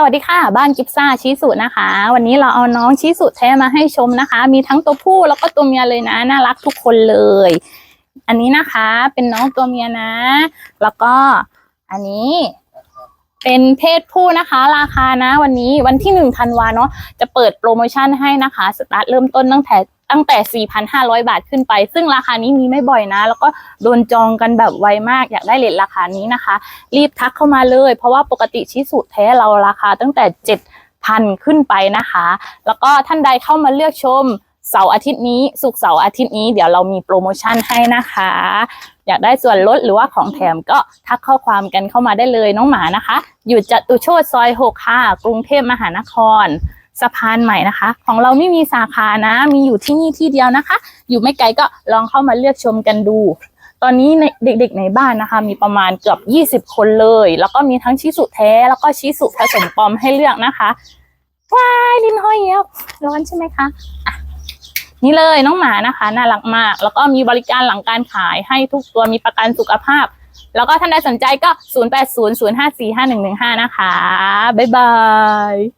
สวัสดีค่ะ บ้านกิฟซ่าชิสุนะคะ วันนี้เราเอาน้องชิสุแท้มาให้ชมนะคะ มีทั้งตัวผู้แล้วก็ตัวเมียเลยนะ น่ารักทุกคนเลย อันนี้นะคะเป็นน้องตัวเมียนะ แล้วก็อันนี้ เป็นเพศผู้นะคะ ราคานะ วันนี้วันที่หนึ่งธันวาเนาะจะเปิดโปรโมชั่นให้นะคะสตาร์ทเริ่มต้นตั้งแต่ตั้งแต่ 4,500 บาทขึ้นไป ซึ่งราคานี้มีไม่บ่อยนะ แล้วก็โดนจองกันแบบไวมาก อยากได้เลทราคานี้นะคะ รีบทักเข้ามาเลย เพราะว่าปกติชิสุแท้เราราคาตั้งแต่ 7,000 ขึ้นไปนะคะ แล้วก็ท่านใดเข้ามาเลือกชม เสาร์อาทิตย์นี้สุกเสาร์อาทิตย์นี้เดี๋ยวเรามีโปรโมชั่นให้นะคะ อยากได้ส่วนลดหรือว่าของแถมก็ทักข้อความกันเข้ามาได้เลยน้องหมานะคะ อยู่จตุโชตซอย6ค่ะ กรุงเทพมหานครสะพานใหม่นะคะ ของเราไม่มีสาขานะ มีอยู่ที่นี่ที่เดียวนะคะ อยู่ไม่ไกลก็ลองเข้ามาเลือกชมกันดู ตอนนี้ในเด็กๆในบ้านนะคะ มีประมาณเกือบ 20 คนเลย แล้วก็มีทั้งชิสุแท้ แล้วก็ชิสุผสมปลอมให้เลือกนะคะว้ายลินห้อยแล้วร้อนใช่ไหมคะอะ นี่เลยน้องหมานะคะน่ารักมาก แล้วก็มีบริการหลังการขายให้ทุกตัวมีประกันสุขภาพ แล้วก็ท่านใดสนใจก็ 0800545115 นะคะ บ๊ายบาย